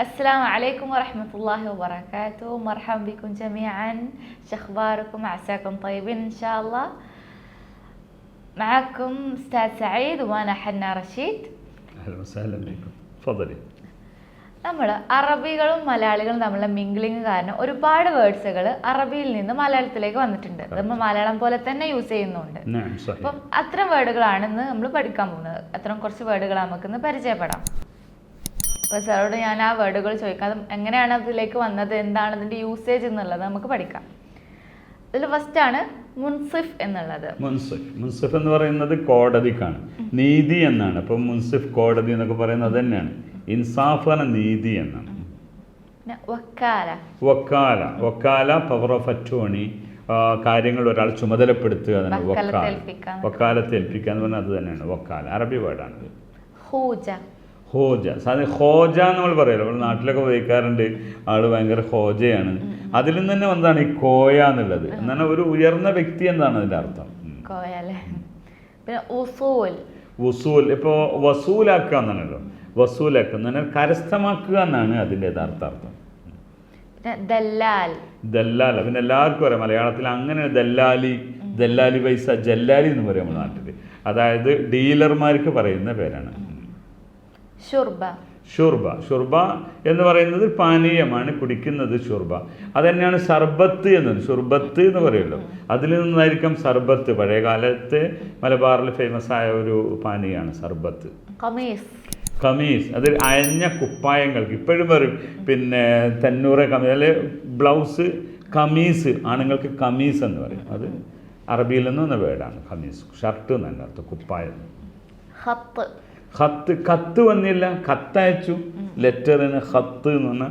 السلام عليكم ورحمة الله وبركاته مرحبا بكم جميعا شخباركم عساكم طيبين إن شاء الله معكم أستاذ سعيد وأنا حنا رشيد اهلا وسهلا بكم تفضلي നമ്മൾ അറബികളും മലയാളികളും തമ്മിലുള്ള മിംഗ്ലിങ് കാരണം ഒരുപാട് വേർഡ്സുകൾ അറബിയിൽ നിന്ന് മലയാളത്തിലേക്ക് വന്നിട്ടുണ്ട് അത് നമ്മൾ മലയാളം പോലെ തന്നെ യൂസ് ചെയ്യുന്നുണ്ട് نعم صحيح അപ്പം അത്തരം വേർഡുകളാണ് ഇന്ന് നമ്മൾ പഠിക്കാൻ പോകുന്നത് അത്തരം കുറച്ച് വേർഡുകൾ നമുക്കിന്ന് പരിചയപ്പെടാം അപ്പോൾ സാറോട് ഞാൻ ആ വേർഡുകൾ ചോദിക്കാം. അത് എങ്ങനെയാണ് അതിലേക്ക് വന്നത്? എന്താണ് അതിന്റെ യൂസേജ് എന്നുള്ളത് നമുക്ക് പഠിക്കാം. അതിൽ ഫസ്റ്റ് ആണ് മുൻസിഫ് എന്നുള്ളത്. മുൻസിഫ്. മുൻസിഫ് എന്ന് പറയുന്നത് കോടതിക്കാണ്. നീതി എന്നാണ്. അപ്പം മുൻസിഫ് കോടതി എന്നൊക്കെ പറയുന്നത് തന്നെയാണ് ഇൻസാഫ് എന്ന നീതി എന്നാണ്. വക്കാല. വക്കാല. വക്കാല പവർ ഓഫ് അറ്റോണി കാര്യങ്ങൾ ഒരാൾ ചുമതലപ്പെടുത്തുക എന്നാണ് വക്കാല. വക്കാലത്ത് ഏൽപ്പിക്കുക എന്ന് പറഞ്ഞാൽ അത് തന്നെയാണ്. വക്കാല. അറബി വേർഡാണ് ഹൂജ. ഹോജ. സാധാരണ ഹോജ എന്ന് നമ്മൾ പറയല്ലോ. നമ്മൾ നാട്ടിലൊക്കെ ഉപയോഗിക്കാറുണ്ട്. ആൾ ഭയങ്കര ഹോജയാണ്. അതിൽ നിന്ന് തന്നെ വന്നതാണ് ഈ കോയ എന്നുള്ളത്. എന്നാൽ ഒരു ഉയർന്ന വ്യക്തി എന്താണ് അതിന്റെ അർത്ഥം. പിന്നെ ഉസൂൽ വസൂൽ. ഇപ്പോൾ വസൂലാക്കുക എന്നാണല്ലോ. വസൂലാക്കുക എന്ന് പറഞ്ഞാൽ കരസ്ഥമാക്കുക എന്നാണ് അതിന്റെ യഥാർത്ഥ അർത്ഥം. പിന്നെ ദല്ലാൽ. പിന്നെ എല്ലാവർക്കും അറിയാം. മലയാളത്തിൽ അങ്ങനെ ദല്ലാലി ദല്ലാലി പൈസ ജല്ലാലി എന്ന് പറയും നമ്മുടെ നാട്ടിൽ. അതായത് ഡീലർമാർക്ക് പറയുന്ന പേരാണ്. ഷുർബ. ഷുർബ. ഷുർബ എന്ന് പറയുന്നത് പാനീയമാണ് കുടിക്കുന്നത് ഷുർബ. അത് തന്നെയാണ് സർബത്ത് എന്നത്. ഷുർബത്ത് എന്ന് പറയുമല്ലോ. അതിൽ നിന്നായിരിക്കും സർബത്ത്. പഴയ കാലത്ത് മലബാറിൽ ഫേമസ് ആയ ഒരു പാനീയമാണ് സർബത്ത്. കമീസ്. കമീസ്. അത് അയഞ്ഞ കുപ്പായങ്ങൾക്ക്. ഇപ്പോഴും പറയും പിന്നെ തന്നൂറെ കമീസ്. അല്ലെ ബ്ലൗസ് കമീസ്. ആണുങ്ങൾക്ക് കമീസ് എന്ന് പറയും. അത് അറബിയിൽ നിന്ന് വന്ന വേർഡാണ് കമീസ്. ഷർട്ട് എന്നതിന്റെ അർത്ഥം. കുപ്പായം. ഹത്ത്. ഖത്ത് കത്ത് വന്നില്ല. കത്തയച്ചു ലെറ്ററിന് ഖത്ത് എന്ന് പറഞ്ഞാൽ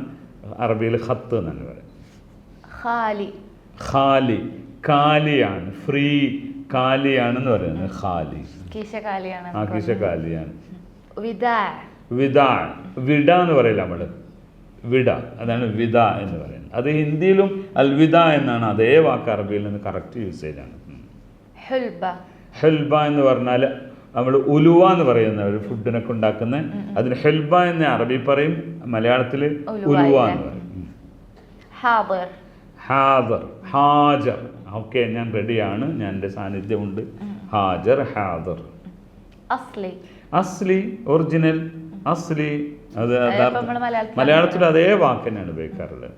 അറബിയിൽ ഖത്ത് എന്നാണ് പറയും ഖാലി. ഖാലി. കാലിയാണ്. ഫ്രീ കാലിയാണെന്ന് പറയുന്നത്. ഖാലി. കീശകാലിയാണ് ആകീശ കാലിയാണ് വിദാ. വിട എന്ന് പറയില്ല നമ്മൾ വിട അതാണ് വിദ എന്ന് പറയുന്നത്. അത് ഹിന്ദിയിലും അൽവിദ എന്നാണ്. അതേ വാക്ക് അറബിയിൽ നിന്ന് കറക്റ്റ് യൂസേജ് ആണ്. ഉം. ഹുൽബ. ഹെൽബ എന്ന് പറഞ്ഞാൽ നമ്മൾ ഉലുവ എന്ന് പറയുന്ന ഒരു ഫുഡിനൊക്കെ ഉണ്ടാക്കുന്ന അതിന് ഹെൽബ എന്ന് അറബി പറയും മലയാളത്തിൽ ഉലുവ എന്ന് പറയും. ഉം. ഹാബർ ഹാദർ ഹാജർ. ഓക്കെ ഞാൻ റെഡിയാണ്. ഞാൻ എന്റെ സാന്നിധ്യമുണ്ട്. ഹാജർ ഹാദർ. അസ്ലി. അസ്ലി ഒറിജിനൽ അസ്ലി. അത് മലയാളത്തിൽ അതേ വാക്ക് തന്നെയാണ് ഉപയോഗിക്കാറുള്ളത്.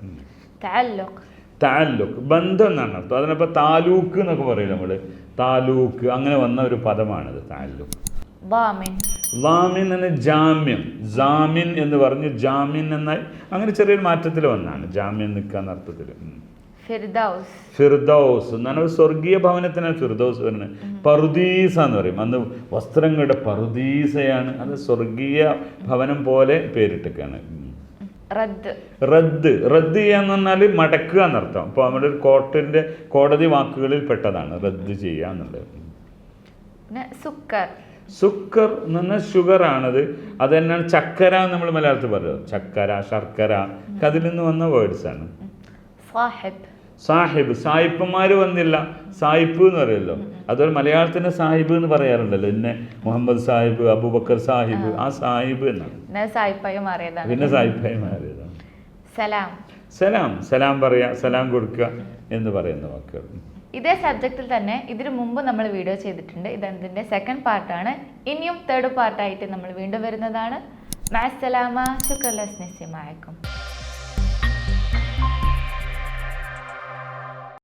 താലൂക്ക് ബന്ധം എന്നാണ് അർത്ഥം. അതിനപ്പോൾ താലൂക്ക് എന്നൊക്കെ പറയും നമ്മൾ താലൂക്ക് അങ്ങനെ വന്ന ഒരു പദമാണിത് താലൂക്ക്. വാമിൻ. എന്ന ജാമ്യം. ജാമിൻ എന്ന് പറഞ്ഞ് ജാമിൻ എന്നായി അങ്ങനെ ചെറിയൊരു മാറ്റത്തിൽ വന്നാണ്. ജാമ്യം നിൽക്കുക അർത്ഥത്തിൽ. ഫിർദൗസ്. ഫിർദൌസ് എന്നാണ് സ്വർഗീയ ഭവനത്തിനാണ് ഫിർദൗസ് പറയുന്നത് പറുദീസ എന്ന് പറയും. അന്ന് വസ്ത്രങ്ങളുടെ പറുദീസയാണ്. അത് സ്വർഗീയ ഭവനം പോലെ പേരിട്ടൊക്കെയാണ് റദ്ദ് റദ്ദ് ചെയ്യാന്ന് പറഞ്ഞാൽ മടക്കുക എന്നർത്ഥം. അപ്പോൾ നമ്മുടെ ഒരു കോർട്ടിന്റെ കോടതി വാക്കുകളിൽ പെട്ടതാണ് റദ്ദ് ചെയ്യുക എന്നുള്ളത്. സുക്കർ. സുക്കർ എന്ന് പറഞ്ഞാൽ ഷുഗർ ആണത് അത് തന്നെയാണ് ചക്കര എന്ന് നമ്മൾ മലയാളത്തിൽ പറയുന്നത്. ചക്കര ശർക്കര അതിൽ നിന്ന് വന്ന വേർഡ്സ് ആണ്. സാഹിബ്. സാഹിബ് സായിപ്പന്മാർ വന്നില്ല. സായിപ്പ് എന്ന് പറയുമല്ലോ അതുപോലെ മലയാളത്തിന് സാഹിബ് എന്ന് പറയാറുണ്ടല്ലോ. പിന്നെ മുഹമ്മദ് സാഹിബ് അബൂബക്കർ സാഹിബ് ആ സാഹിബ് എന്നാണ്. പിന്നെ സായിപ്പായി മാറിയതാണ്. സലാം. സലാം. സലാം പറയാ സലാം കൊടുക്കുക എന്ന് പറയുന്ന വാക്കുകൾ. ഇതേ സബ്ജക്റ്റിൽ തന്നെ ഇതിനു മുമ്പ് നമ്മൾ വീഡിയോ ചെയ്തിട്ടുണ്ട്. ഇതെന്തിന്റെ സെക്കൻഡ് പാർട്ടാണ് ഇനിയും തേർഡ് പാർട്ടായിട്ട് നമ്മൾ വീണ്ടും വരുന്നതാണ്. മാസ് സലാമ ശുക്രലസ് ശുക്രലസ്നിസിമായക്കും